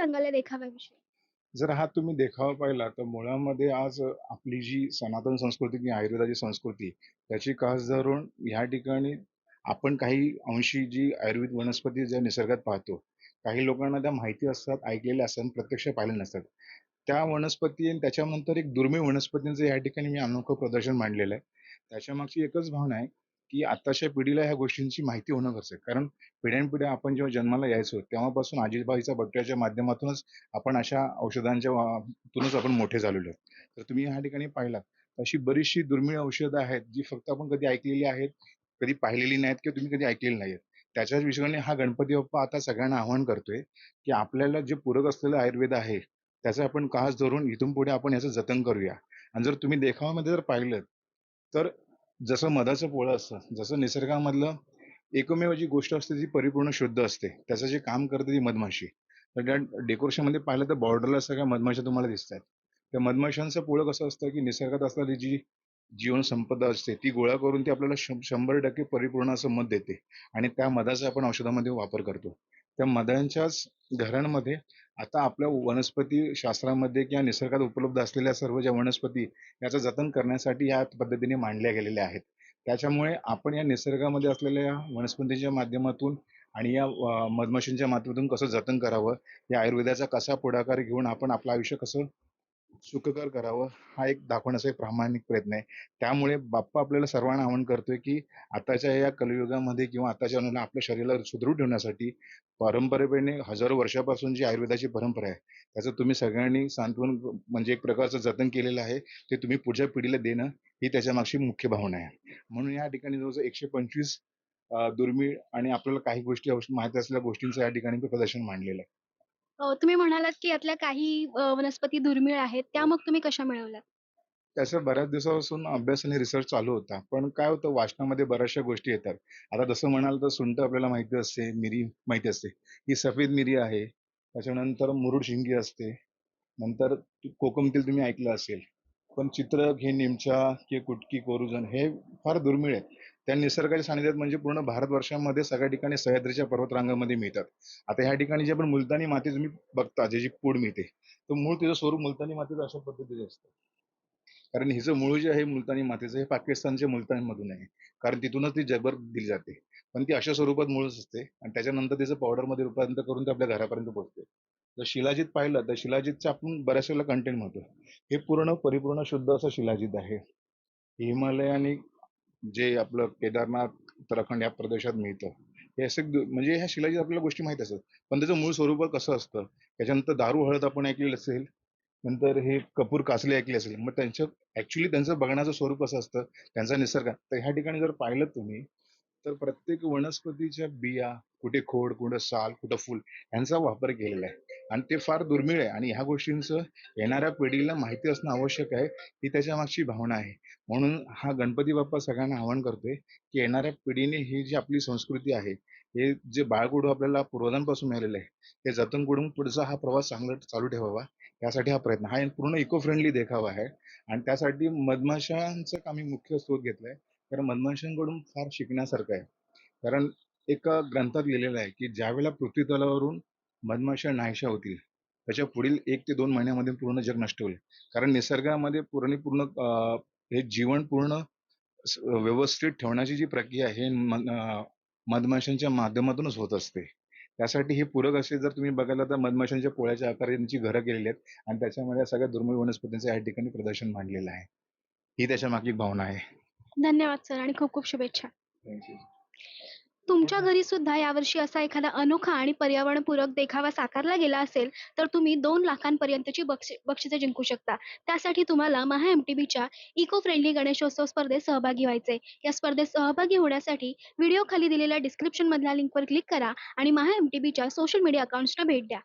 सांगाल देखाव्याविषयी? जर हा तुम्ही देखावा पाहिला तर मुळामध्ये आज आपली जी सनातन संस्कृती किंवा आयुर्वेदाची संस्कृती त्याची कास धरून ह्या ठिकाणी आपण काही अंशी जी आयुर्वेद वनस्पती ज्या निसर्गात पाहतो काही लोकांना त्या माहिती असतात ऐकलेल्या असतात आणि प्रत्यक्ष पाहिल्या नसतात. त्या वनस्पती आणि त्याच्यानंतर एक दुर्मिळ वनस्पतींचं या ठिकाणी मी अनोखं प्रदर्शन मांडलेलं आहे. त्याच्यामागची एकच भावना आहे की आताच्या पिढीला ह्या गोष्टींची माहिती होणं गरजेचं आहे. कारण पिढ्यानपिढ्या आपण जेव्हा जन्माला यायचो तेव्हापासून आजीबाईच्या बट्ट्याच्या माध्यमातूनच आपण अशा औषधांच्या तूनच आपण मोठे झालेलो आहोत. तर तुम्ही ह्या ठिकाणी पाहिलात अशी बरीचशी दुर्मिळ औषधं आहेत जी फक्त आपण कधी ऐकलेली आहेत कधी पाहिलेली नाहीत किंवा तुम्ही कधी ऐकलेली नाहीत त्याच्याच विषयाने हा गणपती बाप्पा आता सगळ्यांना आवाहन करतोय की आपल्याला जे पूरक असलेलं आयुर्वेद आहे त्याचा आपण कास धरून इथून पुढे आपण याचं जतन करूया. आणि जर तुम्ही देखावामध्ये जर पाहिलं तर जसं मधाचं पोळं असतं जसं निसर्गामधलं एकमेव जी गोष्ट असते ती परिपूर्ण शुद्ध असते. त्याचं जे काम करते ती मधमाशी. तर त्या डेकोरेशनमध्ये पाहिलं तर बॉर्डरला सगळ्या मधमाशा तुम्हाला दिसत आहेत त्या मधमाशांचं पोळं कसं असतं की निसर्गात असणारी जी जीवनसंपदा असते ती गोळा करून ती आपल्याला शंभर टक्के परिपूर्ण असं मध देते. आणि त्या मधाचा आपण औषधामध्ये वापर करतो. त्या मदांच्याच घरांमध्ये आता आपल्या वनस्पती शास्त्रामध्ये किंवा निसर्गात उपलब्ध असलेल्या सर्व ज्या वनस्पती याचं जतन करण्यासाठी या पद्धतीने मांडल्या गेलेल्या आहेत. त्याच्यामुळे आपण या निसर्गामध्ये असलेल्या वनस्पतींच्या माध्यमातून आणि या मधमाशींच्या माध्यमातून कसं जतन करावं या आयुर्वेदाचा कसा पुढाकार घेऊन आपण आपलं आयुष्य कसं सुखकर करावं हा एक दाखवण्याचा एक प्रामाणिक प्रयत्न आहे. त्यामुळे बाप्पा आपल्याला सर्वांना आवाहन करतोय की आताच्या या कलयुगामध्ये किंवा आताच्या अनुला आपल्या शरीराला सुदृढ ठेवण्यासाठी परंपरेने हजारो वर्षापासून जी आयुर्वेदाची परंपरा आहे त्याचं तुम्ही सगळ्यांनी सांत्वन म्हणजे एक प्रकारचं जतन केलेलं आहे ते तुम्ही पुढच्या पिढीला देणं ही त्याच्या मागची मुख्य भावना आहे. म्हणून या ठिकाणी जवळजवळ एकशे पंचवीस दुर्मिळ आणि आपल्याला काही गोष्टी आवश्यक माहिती असलेल्या गोष्टींचं या ठिकाणी प्रदर्शन मांडलेलं आहे. अ, तुम्ही म्हणालात की यातल्या काही अ, वनस्पती दुर्मिळ आहेत त्या मग तुम्ही कशा मिळवल्यात? त्याचा बऱ्याच दिवसापासून अभ्यास आणि रिसर्च चालू होता. पण काय होतं वाचनामध्ये बऱ्याचशा गोष्टी येतात. आता जसं म्हणाल तर सुंठ आपल्याला माहिती असते मिरी माहिती असते. ही सफेद मिरी आहे. त्याच्यानंतर मुरुड शिंगी असते. नंतर कोकमतील कोकम तेल तुम्ही ऐकलं असेल. पण चित्रक हे निमच्या की कुटकी कोरुजन हे फार दुर्मिळ आहे त्या निसर्गाच्या सानिध्यात म्हणजे पूर्ण भारतवर्षामध्ये सगळ्या ठिकाणी सह्याद्रीच्या पर्वतरांगामध्ये मिळतात. आता ह्या ठिकाणी जे आपण मुलतानी माती तुम्ही बघता जे जी पूड मिळते तर मूळ तिचं स्वरूप मुलतानी मातीचं अशा पद्धतीचे असतं. कारण हिचं मूळ जे आहे मुलतानी मातीचं हे पाकिस्तानच्या मुलतानीमधून आहे. कारण तिथूनच ती जगभर दिली जाते. पण ती अशा स्वरूपात मूळच असते आणि त्याच्यानंतर तिचं पावडरमध्ये मध्ये रूपांतर करून ते आपल्या घरापर्यंत पोहोचते. जर शिलाजीत पाहिलं तर शिलाजीतचं आपण बऱ्याच वेळेला कंटेंट म्हणतो. हे पूर्ण परिपूर्ण शुद्ध असं शिलाजीत आहे. हिमालय आणि जे आपलं केदारनाथ उत्तराखंड या प्रदेशात मिळतं. हे असे म्हणजे ह्या शिलाजीत आपल्याला गोष्टी माहीत असतात. पण त्याचं मूळ स्वरूप कसं असतं? त्याच्यानंतर दारू हळद आपण ऐकलेलं असेल नंतर हे कपूर कासले ऐकले असेल मग त्यांचं ऍक्च्युली त्यांचं बघण्याचं स्वरूप कसं असतं? त्यांचा निसर्ग. तर ह्या ठिकाणी जर पाहिलं तुम्ही तर प्रत्येक वनस्पतीच्या बिया कुठे खोड कुठं साल कुठं फुल यांचा वापर केलेला आहे. आणि ते फार दुर्मिळ आहे आणि ह्या गोष्टींचं येणाऱ्या पिढीला माहिती असणं आवश्यक आहे ही त्याच्या मागची भावना आहे. म्हणून हा गणपती बाप्पा सगळ्यांना आवाहन करतोय की येणाऱ्या पिढीने ही जी आपली संस्कृती आहे हे जे बाळगुडू आपल्याला पूर्वजांपासून मिळालेलं आहे ते जतन करून पुढचा हा प्रवास चांगला चालू ठेवावा. यासाठी हा प्रयत्न हा पूर्ण इको फ्रेंडली देखावा आहे. आणि त्यासाठी मधमाशांचं आम्ही मुख्य स्रोत घेतलाय. कारण मधमाशांकडून फार शिकण्यासारखं आहे. कारण एका ग्रंथात लिहिलेलं आहे की ज्यावेळेला पृथ्वी तलावरून मधमाशा नाहीशा होतील त्याच्या पुढील एक ते दोन महिन्यामध्ये पूर्ण जग नष्ट होईल. कारण निसर्गामध्ये पूर्ण पूर्ण हे जीवन पूर्ण व्यवस्थित ठेवण्याची जी प्रक्रिया आहे हे म- मधमाशांच्या माध्यमातूनच होत असते. त्यासाठी हे पूरक असे जर तुम्ही बघायला तर मधमाशांच्या पोळ्याच्या आकाराने त्यांची घरं केलेली आहेत आणि त्याच्यामध्ये सगळ्या दुर्मिळ वनस्पतींचं या ठिकाणी प्रदर्शन मांडलेलं आहे. ही त्याच्या मागची भावना आहे. धन्यवाद सर आणि खूप खूप शुभेच्छा थँक्यू तुमच्या घरी सुद्धा यावर्षी असा एखादा अनोखा आणि पर्यावरणपूरक देखावा साकारला गेला असेल तर तुम्ही दोन लाखांपर्यंतची बक्षी बक्षिसे जिंकू शकता. त्यासाठी तुम्हाला महा एम टी बीच्या इको फ्रेंडली गणेशोत्सव स्पर्धेत सहभागी व्हायचे या स्पर्धेत सहभागी होण्यासाठी व्हिडिओ खाली दिलेल्या डिस्क्रिप्शन मधल्या लिंकवर क्लिक करा आणि महा एम टी बीच्या सोशल मीडिया अकाउंट्सना भेट द्या.